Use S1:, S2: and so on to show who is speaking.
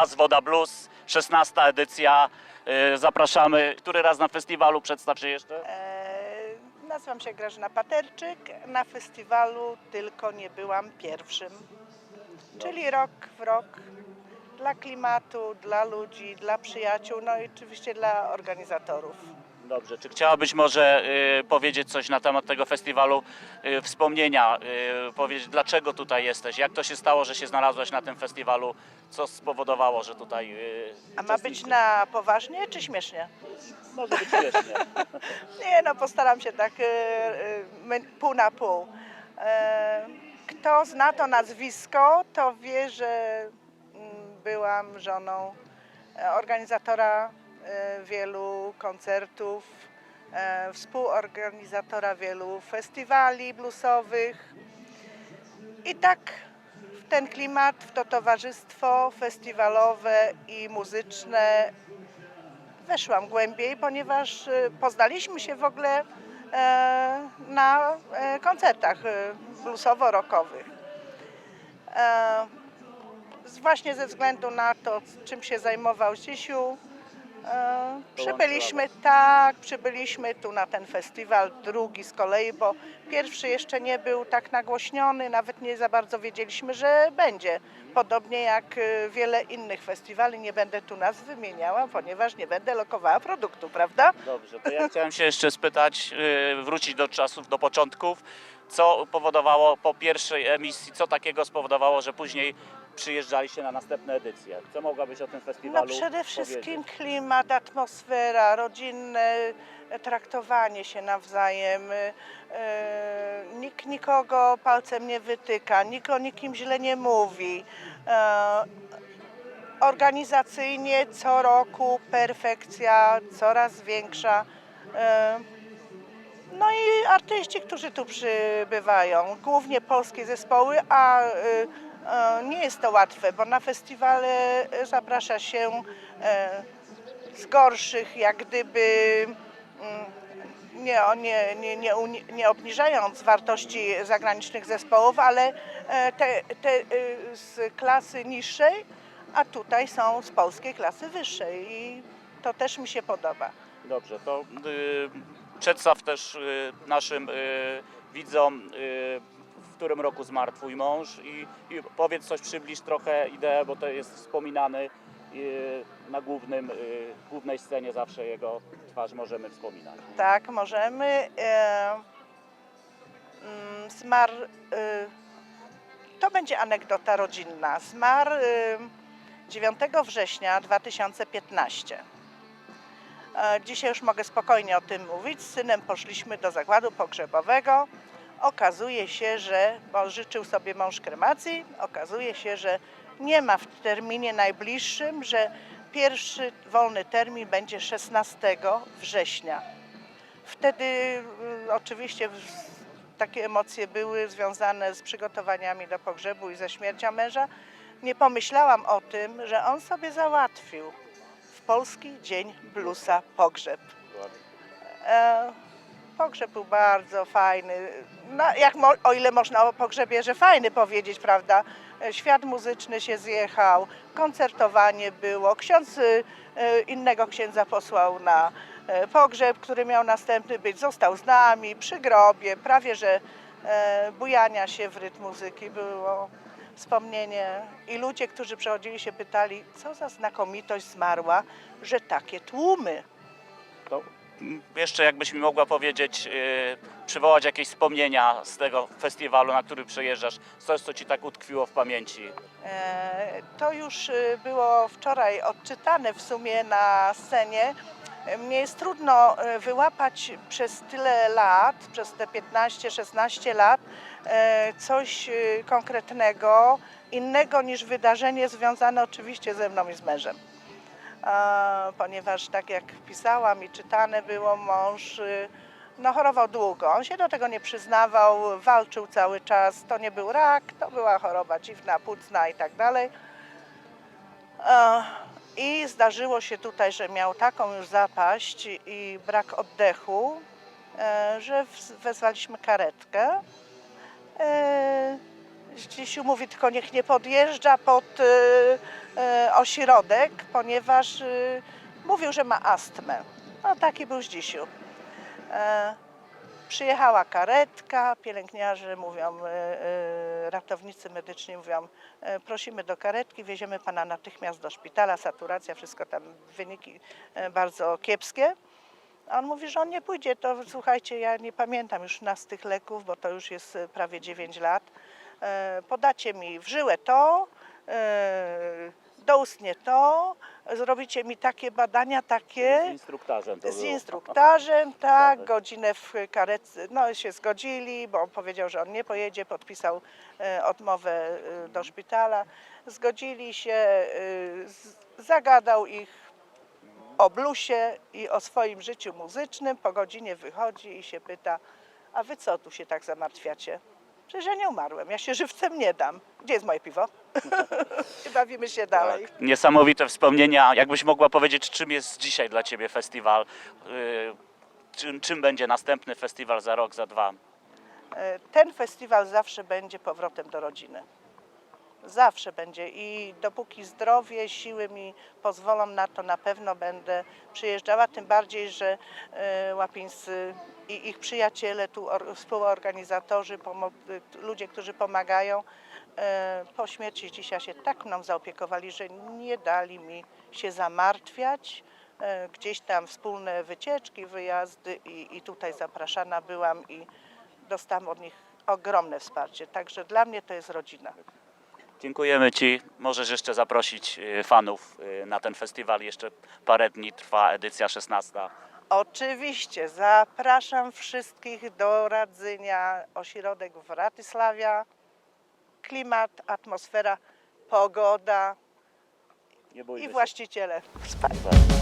S1: Las Woda Blues, 16 edycja. Y, Zapraszamy. Który raz na festiwalu przedstaw się jeszcze?
S2: E, nazywam się Grażyna Paterczyk. Na festiwalu tylko nie byłam pierwszym. Czyli rok w rok dla klimatu, dla ludzi, dla przyjaciół, no i oczywiście dla organizatorów.
S1: Dobrze. Czy chciałabyś może y, powiedzieć coś na temat tego festiwalu, y, wspomnienia, y, powiedzieć dlaczego tutaj jesteś, jak to się stało, że się znalazłaś na tym festiwalu, co spowodowało, że tutaj y,
S2: A ma być na poważnie czy śmiesznie?
S1: Może być śmiesznie.
S2: Nie, no postaram się tak e, my- pół na pół. E, Kto zna to nazwisko, to wie, że byłam żoną e, organizatora e, wielu koncertów, e, współorganizatora wielu festiwali bluesowych. I tak w ten klimat, w to towarzystwo festiwalowe i muzyczne weszłam głębiej, ponieważ poznaliśmy się w ogóle na koncertach bluesowo-rockowych. Z- Właśnie ze względu na to, czym się zajmował Zisiu, e, przybyliśmy, tak, przybyliśmy tu na ten festiwal, drugi z kolei, bo pierwszy jeszcze nie był tak nagłośniony, nawet nie za bardzo wiedzieliśmy, że będzie. Podobnie jak e, wiele innych festiwali, nie będę tu nazw wymieniała, ponieważ nie będę lokowała produktu, prawda?
S1: Dobrze, to ja chciałem się jeszcze spytać, y, wrócić do czasów, do początków. Co powodowało po pierwszej emisji, co takiego spowodowało, że później przyjeżdżaliście na następne edycje? Co mogłabyś o tym
S2: No
S1: festiwalu
S2: przede wszystkim
S1: powiedzieć?
S2: klimat, atmosfera, rodzinne e, traktowanie się nawzajem. e, e, Nikt nikogo palcem nie wytyka, nikt o nikim źle nie mówi. E, Organizacyjnie co roku perfekcja coraz większa. E, No i artyści, którzy tu przybywają, głównie polskie zespoły, a y, y, nie jest to łatwe, bo na festiwale y, zaprasza się y, z gorszych, jak gdyby mm, nie, nie, nie, nie, nie obniżając wartości zagranicznych zespołów, ale e, te, te y, z klasy niższej, a tutaj są z polskiej klasy wyższej i to też mi się podoba.
S1: Dobrze, to y, przedstaw też y, naszym y, widzom, y, w którym roku zmarł Twój mąż i, i powiedz coś, przybliż trochę ideę, bo to jest wspominany na głównym, głównej scenie zawsze jego twarz możemy wspominać.
S2: Tak, możemy. E, mm, zmarł. To będzie anegdota rodzinna. Zmarł e, 9 września 2015. E, dzisiaj już mogę spokojnie o tym mówić. Z synem poszliśmy do zakładu pogrzebowego. Okazuje się, że, bo życzył sobie mąż kremacji, okazuje się, że nie ma w terminie najbliższym, że pierwszy wolny termin będzie 16 września. Wtedy y, oczywiście takie emocje były związane z przygotowaniami do pogrzebu i ze śmiercią męża. Nie pomyślałam o tym, że on sobie załatwił Polski Dzień Bluesa pogrzeb. E, pogrzeb był bardzo fajny. No, jak o ile można o pogrzebie, że fajny powiedzieć, prawda? E, Świat muzyczny się zjechał, koncertowanie było. Ksiądz y, innego księdza posłał na e, pogrzeb, który miał następny być. Został z nami przy grobie, prawie że e, bujania się w rytm muzyki było wspomnienie. I ludzie, którzy przechodzili się pytali, co za znakomitość zmarła, że takie tłumy.
S1: To mm, jeszcze jakbyś mi mogła powiedzieć, y, przywołać jakieś wspomnienia z tego festiwalu, na który przyjeżdżasz, coś, co Ci tak utkwiło w pamięci.
S2: E, To już y, było wczoraj odczytane w sumie na scenie. E, Mnie jest trudno e, wyłapać przez tyle lat, przez te 15-16 lat, e, coś y, konkretnego, innego niż wydarzenie związane oczywiście ze mną i z mężem. Ponieważ tak jak pisałam i czytane było, mąż no, chorował długo. On się do tego nie przyznawał, walczył cały czas. To nie był rak, to była choroba dziwna, płucna i tak dalej. E, I zdarzyło się tutaj, że miał taką już zapaść i brak oddechu, e, że wezwaliśmy karetkę. E, Zdzisiu mówi, tylko niech nie podjeżdża pod y, ośrodek, ponieważ mówił, że ma astmę. No taki był Zdzisiu. E, przyjechała karetka, pielęgniarze mówią, y, y, ratownicy medyczni mówią, e, prosimy do karetki, wieziemy pana natychmiast do szpitala, saturacja, wszystko tam, wyniki e, bardzo kiepskie. A on mówi, że on nie pójdzie, to słuchajcie, ja nie pamiętam już nas tych leków, bo to już jest e, prawie 9 lat. E, podacie mi w żyłę to, e, doustnie to, zrobicie mi takie badania,
S1: Z
S2: takie
S1: instruktarzem to
S2: z
S1: było.
S2: instruktarzem, tak, godzinę w karetce, no się zgodzili, bo on powiedział, że on nie pojedzie, podpisał e, odmowę e, do szpitala, zgodzili się, e, z, zagadał ich o blusie i o swoim życiu muzycznym, po godzinie wychodzi i się pyta, a wy co tu się tak zamartwiacie? Przecież ja nie umarłem, ja się żywcem nie dam. Gdzie jest moje piwo? I bawimy się dalej.
S1: Tak. Niesamowite wspomnienia. Jakbyś mogła powiedzieć, czym jest dzisiaj dla Ciebie festiwal? Yy, Czym, czym będzie następny festiwal za rok, za dwa?
S2: E, Ten festiwal zawsze będzie powrotem do rodziny. Zawsze będzie i dopóki zdrowie, siły mi pozwolą na to, na pewno będę przyjeżdżała. Tym bardziej, że e, Łapińscy i ich przyjaciele, tu or, współorganizatorzy, pomo- y, ludzie, którzy pomagają, po śmierci dzisiaj się tak mną zaopiekowali, że nie dali mi się zamartwiać. E, Gdzieś tam wspólne wycieczki, wyjazdy i, i tutaj zapraszana byłam i dostałam od nich ogromne wsparcie. Także dla mnie to jest rodzina.
S1: Dziękujemy Ci. Możesz jeszcze zaprosić yy, fanów na ten festiwal. Jeszcze parę dni trwa edycja 16.
S2: Oczywiście zapraszam wszystkich do Radzenia, ośrodek w Ratysławia. Klimat, atmosfera, pogoda i właściciele. Wspaniale.